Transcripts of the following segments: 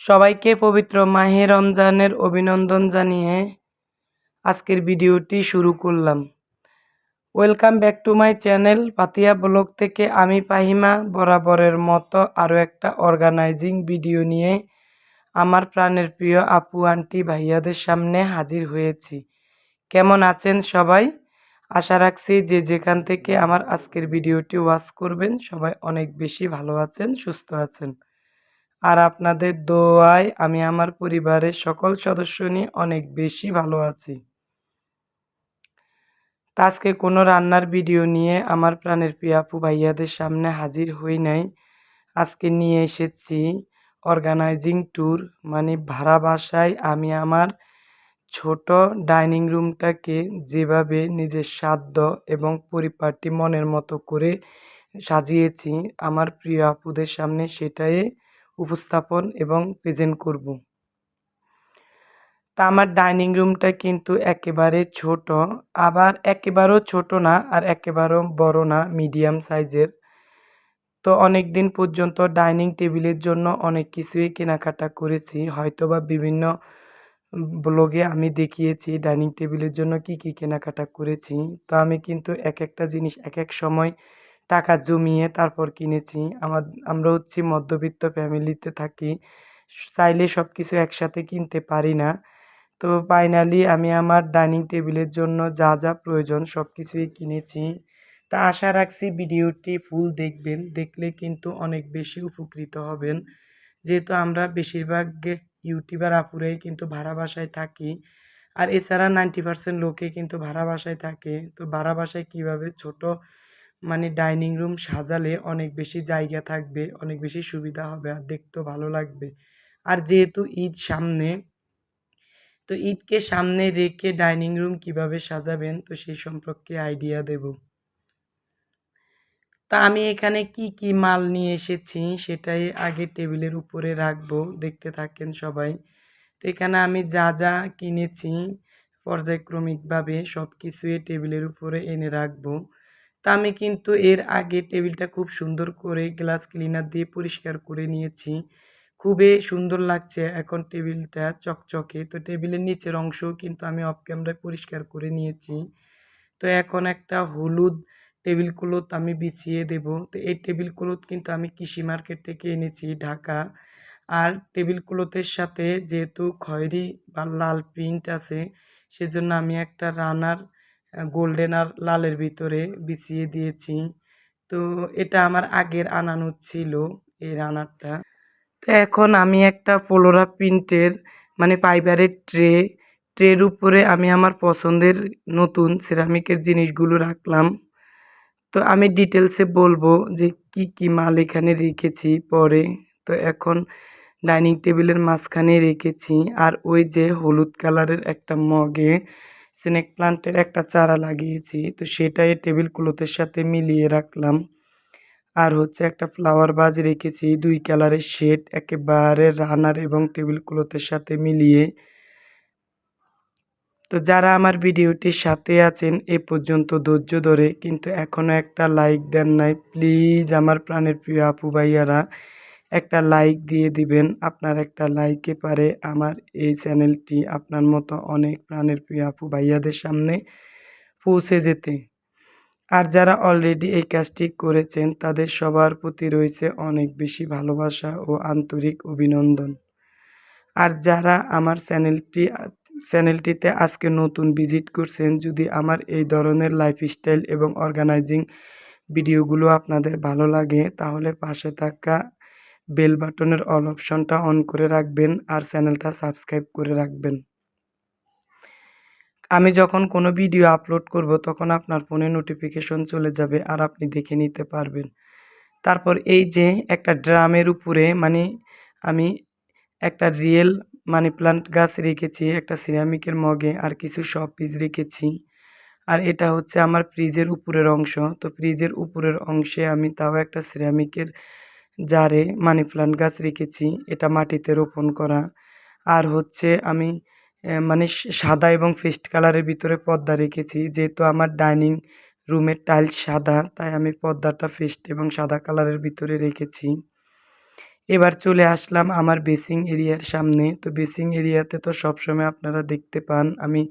সবাইকে পবিত্র মাহে রমজানের অভিনন্দন জানিয়ে আজকের ভিডিওটি শুরু করলাম। Welcome back to my channel Patiya vlog থেকে আমি পাহিমা। বরাবরের মতো আরও একটা অর্গানাইজিং ভিডিও নিয়ে আমার প্রাণের প্রিয় আপু, আন্টি, ভাইয়াদের সামনে হাজির হয়েছি। কেমন আছেন সবাই? আশা রাখছি যে যেখান থেকে আমার আজকের ভিডিওটি ওয়াচ করবেন, সবাই অনেক বেশি ভালো আছেন, সুস্থ আছেন। আর আপনাদের দোয়ায় আমি আমার পরিবারের সকল সদস্য নিয়ে অনেক বেশি ভালো আছি। আজকে কোনো রান্নার ভিডিও নিয়ে আমার প্রাণের প্রিয় আপু ভাইয়াদের সামনে হাজির হই নাই। আজকে নিয়ে এসেছি অর্গানাইজিং ট্যুর মানে ভাড়া বাসায় আমি আমার ছোট ডাইনিং রুমটাকে যেভাবে নিজের সাধ্য এবং পরিপাটি মনের মতো করে সাজিয়েছি। আমার প্রিয় আপুদের সামনে সেটাই উপস্থাপন এবং প্রেজেন্ট করব। তা আমার ডাইনিং রুমটা কিন্তু একেবারে ছোট, আবার একেবারেও ছোট না আর একেবারেও বড় না মিডিয়াম সাইজের তো অনেক দিন পর্যন্ত ডাইনিং টেবিলের জন্য অনেক কিছুই কেনাকাটা করেছি, হয়তোবা বিভিন্ন ব্লগে আমি দেখিয়েছি ডাইনিং টেবিলের জন্য কি কি কেনাকাটা করেছি। তো আমি কিন্তু এক একটা জিনিস এক এক সময় টাকা জমিয়ে তারপর কিনেছি। আমার, আমরা হচ্ছি মধ্যবিত্ত ফ্যামিলিতে থাকি। চাইলে সব কিছু একসাথে কিনতে পারি না। তো ফাইনালি আমি আমার ডাইনিং টেবিলের জন্য যা যা প্রয়োজন সব কিছুই কিনেছি। তা আশা রাখছি ভিডিওটি ফুল দেখবেন। দেখলে কিন্তু অনেক বেশি উপকৃত হবেন। যেহেতু আমরা বেশিরভাগ ইউটিউবার আপুরাই কিন্তু ভাড়া বাসায় থাকি। আর এছাড়া নাইনটি পার্সেন্ট লোকে কিন্তু ভাড়া বাসায় থাকে। তো ভাড়া বাসায় কীভাবে ছোট মানে ডাইনিং রুম সাজালে অনেক বেশি জায়গা থাকবে, অনেক বেশি সুবিধা হবে আর দেখতেও ভালো লাগবে। আর যেহেতু ঈদ সামনে, তো ঈদকে সামনে রেখে ডাইনিং রুম কীভাবে সাজাবেন, তো সেই সম্পর্কে আইডিয়া দেব। তা আমি এখানে কি কি মাল নিয়ে এসেছি সেটাই আগে টেবিলের উপরে রাখব, দেখতে থাকেন সবাই। তো এখানে আমি যা যা কিনেছি পর্যায়ক্রমিকভাবে সব কিছুই টেবিলের উপরে এনে রাখব। তা আমি কিন্তু এর আগে টেবিলটা খুব সুন্দর করে গ্লাস ক্লিনার দিয়ে পরিষ্কার করে নিয়েছি। খুবই সুন্দর লাগছে এখন টেবিলটা চকচকে। তো টেবিলের নিচের অংশও কিন্তু আমি অফ ক্যামেরায় পরিষ্কার করে নিয়েছি। তো এখন একটা হলুদ টেবিল ক্লথ আমি বিছিয়ে দেব। তো এই টেবিল ক্লথ কিন্তু আমি কৃষি মার্কেট থেকে এনেছি ঢাকা। আর টেবিল ক্লথের সাথে যেহেতু খয়েরি বা লাল প্রিন্ট আছে, সেজন্য আমি একটা রানার গোল্ডেন আর লালের ভিতরে বিছিয়ে দিয়েছি। তো এটা আমার আগের আনানো ছিল এই রানারটা তো এখন আমি একটা পোলোরা প্রিন্টের মানে ফাইবারের ট্রে, ট্রের উপরে আমি আমার পছন্দের নতুন সিরামিকের জিনিসগুলো রাখলাম। তো আমি ডিটেলসে বলব যে কি কি মাল এখানে রেখেছি পরে। তো এখন ডাইনিং টেবিলের মাঝখানে রেখেছি আর ওই যে হলুদ কালারের একটা মগে স্নেক প্লান্টের একটা চারা লাগিয়েছি, তো সেটাই টেবিল ক্লথের সাথে মিলিয়ে রাখলাম। আর হচ্ছে একটা ফ্লাওয়ার বাজ রেখেছি, দুই কালারের শেড, একেবারে রানার এবং টেবিল ক্লথের সাথে মিলিয়ে। তো যারা আমার ভিডিওটির সাথে আছেন, এ পর্যন্ত ধৈর্য ধরে, কিন্তু এখনও একটা লাইক দেন নাই। প্লিজ আমার প্রাণের প্রিয় আপু ভাইয়ারা একটা লাইক দিয়ে দিবেন। আপনার একটা লাইকে পারে আমার এই চ্যানেলটি আপনার মতো অনেক প্রাণের প্রিয় আপু ভাইয়াদের সামনে পৌঁছে যেতে। আর যারা অলরেডি এই কাজটি করেছেন, তাদের সবার প্রতি রয়েছে অনেক বেশি ভালোবাসা ও আন্তরিক অভিনন্দন। আর যারা আমার চ্যানেলটি চ্যানেলটিতে আজকে নতুন ভিজিট করছেন, যদি আমার এই ধরনের লাইফস্টাইল এবং অর্গানাইজিং ভিডিওগুলো আপনাদের ভালো লাগে, তাহলে পাশে থাকা বেল বাটনের অল অপশনটা অন করে রাখবেন আর চ্যানেলটা সাবস্ক্রাইব করে রাখবেন। আমি যখন কোনো ভিডিও আপলোড করব তখন আপনার ফোনে নোটিফিকেশন চলে যাবে আর আপনি দেখে নিতে পারবেন। তারপর এই যে একটা ড্রামের উপরে মানে আমি একটা রিয়েল মানি প্লান্ট গাছ রেখেছি, একটা সিরামিকের মগে আর কিছু সব পিস রেখেছি। আর এটা হচ্ছে আমার ফ্রিজের উপরের অংশ। তো ফ্রিজের উপরের অংশে আমি তাও একটা সিরামিকের জারে মানি প্লান্ট গাছ রেখেছি, এটা মাটিতে রোপণ করা। আর হচ্ছে আমি মানে সাদা এবং ফেস্ট কালারের ভিতরে পর্দা রেখেছি, যেহেতু আমার ডাইনিং রুমের টাইলস সাদা, তাই আমি পর্দাটা ফেস্ট এবং সাদা কালারের ভিতরে রেখেছি। এবার চলে আসলাম আমার বেসিং এরিয়ার সামনে। তো বেসিং এরিয়াতে তো সবসময় আপনারা দেখতে পান, আমি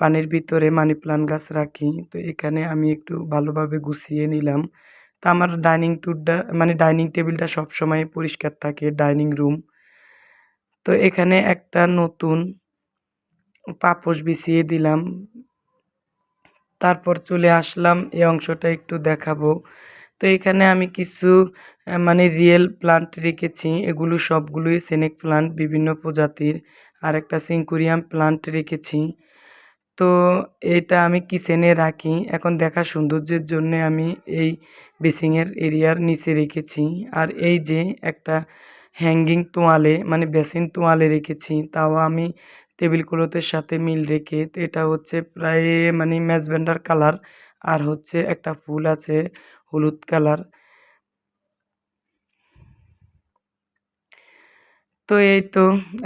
পানির ভিতরে মানি প্লান্ট গাছ রাখি। তো এখানে আমি একটু ভালোভাবে গুছিয়ে নিলাম। তা আমার ডাইনিং টুরটা মানে ডাইনিং টেবিলটা সবসময় পরিষ্কার থাকে ডাইনিং রুম তো এখানে একটা নতুন পাপোশ বিছিয়ে দিলাম। তারপর চলে আসলাম এই অংশটা একটু দেখাবো। তো এখানে আমি কিছু মানে রিয়েল প্লান্ট রেখেছি, এগুলো সবগুলোই সেনেক প্লান্ট বিভিন্ন প্রজাতির। আর একটা সিঙ্কুরিয়াম প্লান্ট রেখেছি। তো এটা আমি কিচেনে রাখি। এখন দেখা সৌন্দর্যের জন্য আমি এই বেসিংয়ের এরিয়ার নিচে রেখেছি। আর এই যে একটা হ্যাঙ্গিং তোয়ালে মানে বেসিন তোয়ালে রেখেছি, তাও আমি টেবিল ক্লথের সাথে মিল রেখে, তো এটা হচ্ছে প্রায় মানে ম্যাজবেন্ডার কালার আর হচ্ছে একটা ফুল আছে হলুদ কালার তো এই তো,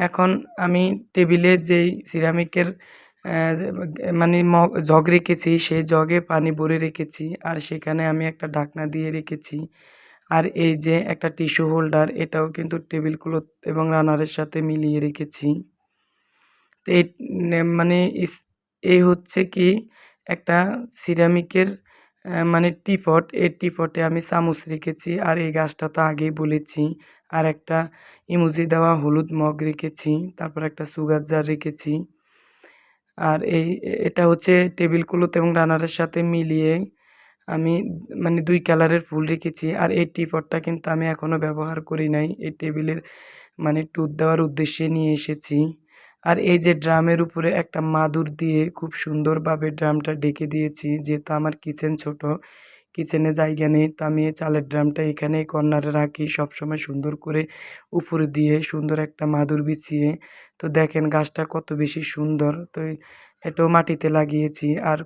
এখন আমি টেবিলে যেই সিরামিকের মানে মগ, জগ রেখেছি সেই জগে পানি ভরে রেখেছি, আর সেখানে আমি একটা ঢাকনা দিয়ে রেখেছি। আর এই যে একটা টিস্যু হোল্ডার, এটাও কিন্তু টেবিল ক্লথ এবং রানারের সাথে মিলিয়ে রেখেছি। এই মানে এই হচ্ছে কি একটা সিরামিকের মানে টিপট। এই টিপটে আমি চামচ রেখেছি, আর এই গাছটা তো আগেই বলেছি। আর একটা ইমুজি দেওয়া হলুদ মগ রেখেছি, তারপর একটা সুগার জার রেখেছি। আর এই, এটা হচ্ছে টেবিল ক্লথ এবং রানারের সাথে মিলিয়ে আমি মানে দুই কালারের ফুল রেখেছি। আর এই টিপটটা কিন্তু আমি এখনও ব্যবহার করি নাই। এই টেবিলের মানে টুথ দেওয়ার উদ্দেশ্যে নিয়ে এসেছি। আর এই যে ড্রামের উপরে একটা মাদুর দিয়ে খুব সুন্দরভাবে ড্রামটা ডেকে দিয়েছি, যেহেতু আমার কিচেন ছোট কিচেনে জায়গা নেই। তো আমি চালের ড্রামটা এখানে কর্নারে রাখি। সবসময় সুন্দর করে উপরে দিয়ে সুন্দর একটা মাদুর বিছিয়ে। তো দেখেন গাছটা কত বেশি সুন্দর। তো এটাও মাটিতে লাগিয়েছি। আর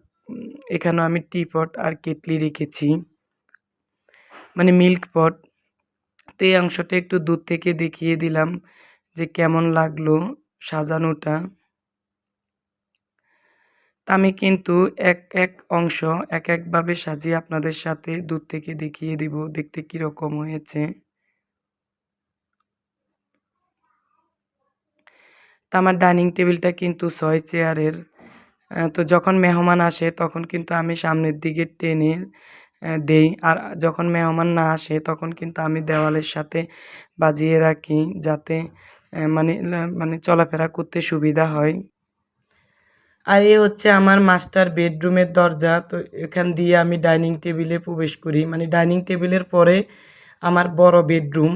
এখানেও আমি টি পট আর কেটলি রেখেছি। মানে মিল্ক পট তো এই অংশটা একটু দূর থেকে দেখিয়ে দিলাম যে কেমন লাগল সাজানোটা। আমি কিন্তু এক এক অংশ, এক একভাবে সাজিয়ে আপনাদের সাথে দূর থেকে দেখিয়ে দিব, দেখতে কীরকম হয়েছে। তা আমার ডাইনিং টেবিলটা কিন্তু ছয় চেয়ারের। তো যখন মেহমান আসে, তখন কিন্তু আমি সামনের দিকে টেনে দেই। আর যখন মেহমান না আসে, তখন কিন্তু আমি দেওয়ালের সাথে বাজিয়ে রাখি যাতে মানে মানে চলাফেরা করতে সুবিধা হয়। আর এ হচ্ছে আমার মাস্টার বেডরুমের দরজা। তো এখান দিয়ে আমি ডাইনিং টেবিলে প্রবেশ করি। মানে ডাইনিং টেবিলের পরে আমার বড় বেডরুম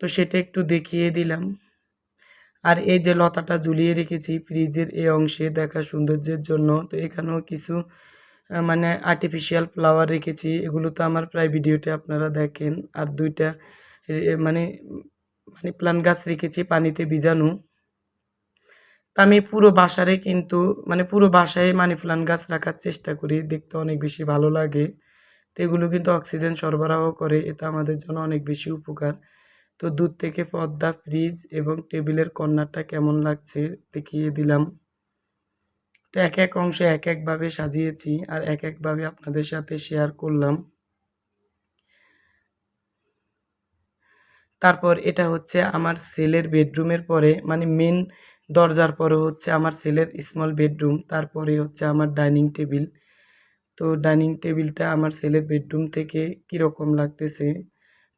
তো সেটা একটু দেখিয়ে দিলাম। আর এই যে লতাটা ঝুলিয়ে রেখেছি ফ্রিজের এই অংশে দেখা সৌন্দর্যের জন্য। তো এখানেও কিছু মানে আর্টিফিশিয়াল ফ্লাওয়ার রেখেছি। এগুলো তো আমার প্রায় ভিডিওতে আপনারা দেখেন। আর দুইটা মানে মানে প্লান্ট গাছ রেখেছি পানিতে ভিজানো। তা আমি পুরো বাসারে কিন্তু মানে পুরো বাসায় মানি প্লান্ট গাছ রাখার চেষ্টা করি, দেখতে অনেক বেশি ভালো লাগে। তো এগুলো কিন্তু অক্সিজেন সরবরাহ করে, এটা আমাদের জন্য অনেক বেশি উপকার। তো দূর থেকে পর্দা ফ্রিজ এবং টেবিলের কর্নারটা কেমন লাগছে দেখিয়ে দিলাম। তো এক এক অংশে এক একভাবে সাজিয়েছি আর এক একভাবে আপনাদের সাথে শেয়ার করলাম। তারপর এটা হচ্ছে আমার সেলের বেডরুমের পরে মানে মেন দরজার পরে হচ্ছে আমার সেলের স্মল বেডরুম তারপরে হচ্ছে আমার ডাইনিং টেবিল তো ডাইনিং টেবিলটা আমার সেলের বেডরুম থেকে কীরকম লাগতেছে?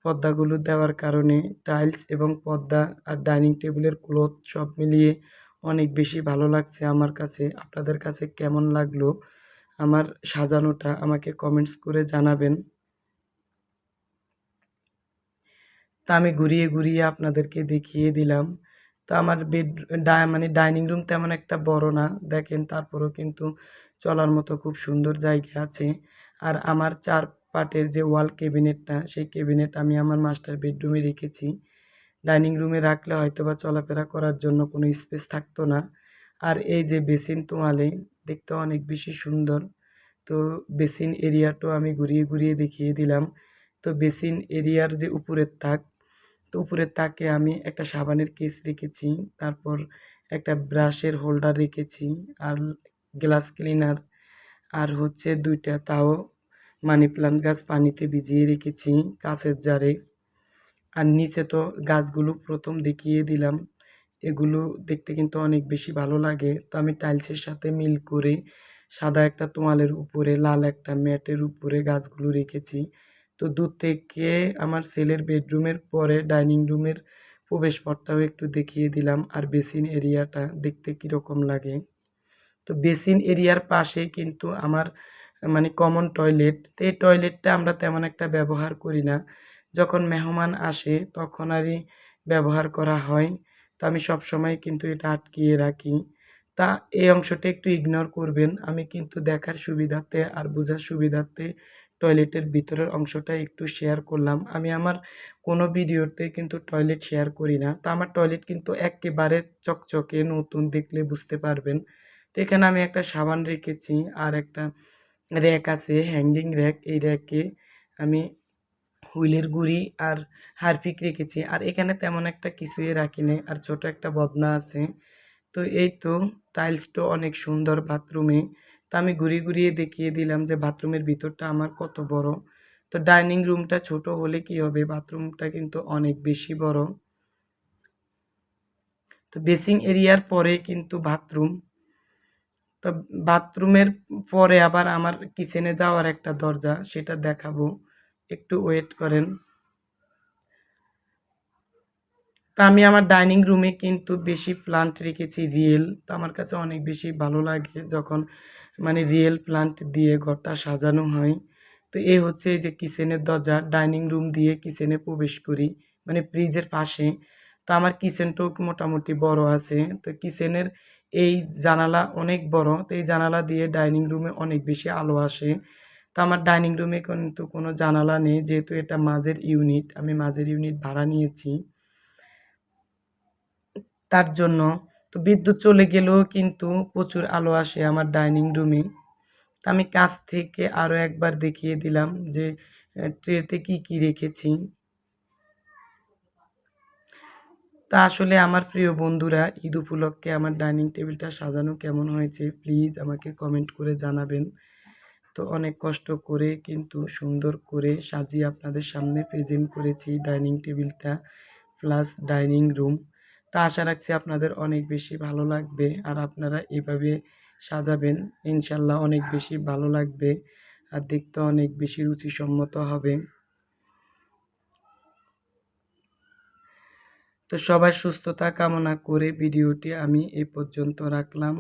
পর্দাগুলো দেওয়ার কারণে টাইলস এবং পর্দা আর ডাইনিং টেবিলের ক্লথ সব মিলিয়ে অনেক বেশি ভালো লাগছে আমার কাছে। আপনাদের কাছে কেমন লাগল? আমার সাজানোটা আমাকে কমেন্টস করে জানাবেন। তা আমি ঘুরিয়ে ঘুরিয়ে আপনাদেরকে দেখিয়ে দিলাম। তো আমার বেড মানে ডাইনিং রুম তেমন একটা বড় না। দেখেন তারপরেও কিন্তু চলার মতো খুব সুন্দর জায়গা আছে। আর আমার চার পাটের যে ওয়াল ক্যাবিনেটটা সেই ক্যাবিনেট আমি আমার মাস্টার বেডরুমে রেখেছি। ডাইনিং রুমে রাখলে হয়তো বা চলাফেরা করার জন্য কোনো স্পেস থাকতো না। আর এই যে বেসিন তোয়ালে, দেখতে অনেক বেশি সুন্দর। তো বেসিন এরিয়াটাও আমি ঘুরিয়ে ঘুরিয়ে দেখিয়ে দিলাম। তো বেসিন এরিয়ার যে উপরের তাক তো উপরের তাকে আমি একটা সাবানের কেস রেখেছি, তারপর একটা ব্রাশের হোল্ডার রেখেছি, আর গ্লাস ক্লিনার আর হচ্ছে দুইটা তাও মানি প্লান্ট গাছ পানিতে ভিজিয়ে রেখেছি কাছের জারে। আর নিচে তো গাছগুলো প্রথম দেখিয়ে দিলাম, এগুলো দেখতে কিন্তু অনেক বেশি ভালো লাগে। তো আমি টাইলসের সাথে মিল করে সাদা একটা তোয়ালের উপরে, লাল একটা ম্যাটের উপরে গাছগুলো রেখেছি। তো দূর থেকে আমার ছেলের বেডরুমের পরে ডাইনিং রুমের প্রবেশপথটাও একটু দেখিয়ে দিলাম আর বেসিন এরিয়াটা দেখতে কীরকম লাগে। তো বেসিন এরিয়ার পাশে কিন্তু আমার মানে কমন টয়লেট তো এই টয়লেটটা আমরা তেমন একটা ব্যবহার করি না। যখন মেহমান আসে তখন আরই ব্যবহার করা হয়। তো আমি সবসময় কিন্তু এটা আটকিয়ে রাখি। তা এই অংশটা একটু ইগনোর করবেন। আমি কিন্তু দেখার সুবিধার্থে আর বোঝার সুবিধার্থে টয়লেটের ভিতরের অংশটা একটু শেয়ার করলাম। আমি আমার কোনো ভিডিওতে কিন্তু টয়লেট শেয়ার করি না। তো আমার টয়লেট কিন্তু একেবারে চকচকে, নতুন দেখলে বুঝতে পারবেন। তো এখানে আমি একটা সাবান রেখেছি আর একটা র্যাক আছে হ্যাঙ্গিং র্যাক এই র্যাকে আমি হুইলের গুঁড়ি আর হারপিক রেখেছি। আর এখানে তেমন একটা কিছুই রাখি নাই। আর ছোট একটা বদনা আছে। তো এই তো টাইলসটা অনেক সুন্দর বাথরুমে তা আমি ঘুরিয়ে ঘুরিয়ে দেখিয়ে দিলাম যে বাথরুমের ভিতরটা আমার কত বড়। তো ডাইনিং রুমটা ছোট হলে কি হবে? বাথরুমটা কিন্তু অনেক বেশি বড়। তো বেসিং এরিয়ার পরে কিন্তু বাথরুম। তো বাথরুমের পরে আবার আমার কিচেনে যাওয়ার একটা দরজা, সেটা দেখাবো। একটু ওয়েট করেন। তা আমি আমার ডাইনিং রুমে কিন্তু বেশি প্লান্ট রেখেছি, রিয়েল। তো আমার কাছে অনেক বেশি ভালো লাগে যখন মানে রিয়েল প্লান্ট দিয়ে ঘরটা সাজানো হয়। তো এ হচ্ছে এই যে কিচেনের দরজা ডাইনিং রুম দিয়ে কিচেনে প্রবেশ করি মানে ফ্রিজের পাশে। তো আমার কিচেনটাও মোটামুটি বড় আছে। তো কিচেনের এই জানালা অনেক বড়। তো এই জানালা দিয়ে ডাইনিং রুমে অনেক বেশি আলো আসে। তো আমার ডাইনিং রুমে কিন্তু কোনো জানালা নেই, যেহেতু এটা মাঝের ইউনিট আমি মাঝের ইউনিট ভাড়া নিয়েছি। তার জন্য তো বিদ্যুৎ চলে গেলেও কিন্তু প্রচুর আলো আসে আমার ডাইনিং রুমে। তা আমি কাছ থেকে আরও একবার দেখিয়ে দিলাম যে ট্রেতে কি কি রেখেছি। তা আসলে আমার প্রিয় বন্ধুরা, ঈদ উপলক্ষে আমার ডাইনিং টেবিলটা সাজানো কেমন হয়েছে প্লিজ আমাকে কমেন্ট করে জানাবেন। তো অনেক কষ্ট করে কিন্তু সুন্দর করে সাজিয়ে আপনাদের সামনে প্রেজেন্ট করেছি ডাইনিং টেবিলটা, প্লাস ডাইনিং রুম। তা আশা রাখছি আপনাদের অনেক বেশি ভালো লাগবে আর আপনারা এভাবে সাজাবেন, ইনশাল্লাহ অনেক বেশি ভালো লাগবে আর দেখতে অনেক বেশি রুচিসম্মত হবে। তো সবাই সুস্থতা কামনা করে ভিডিওটি আমি এ পর্যন্ত রাখলাম।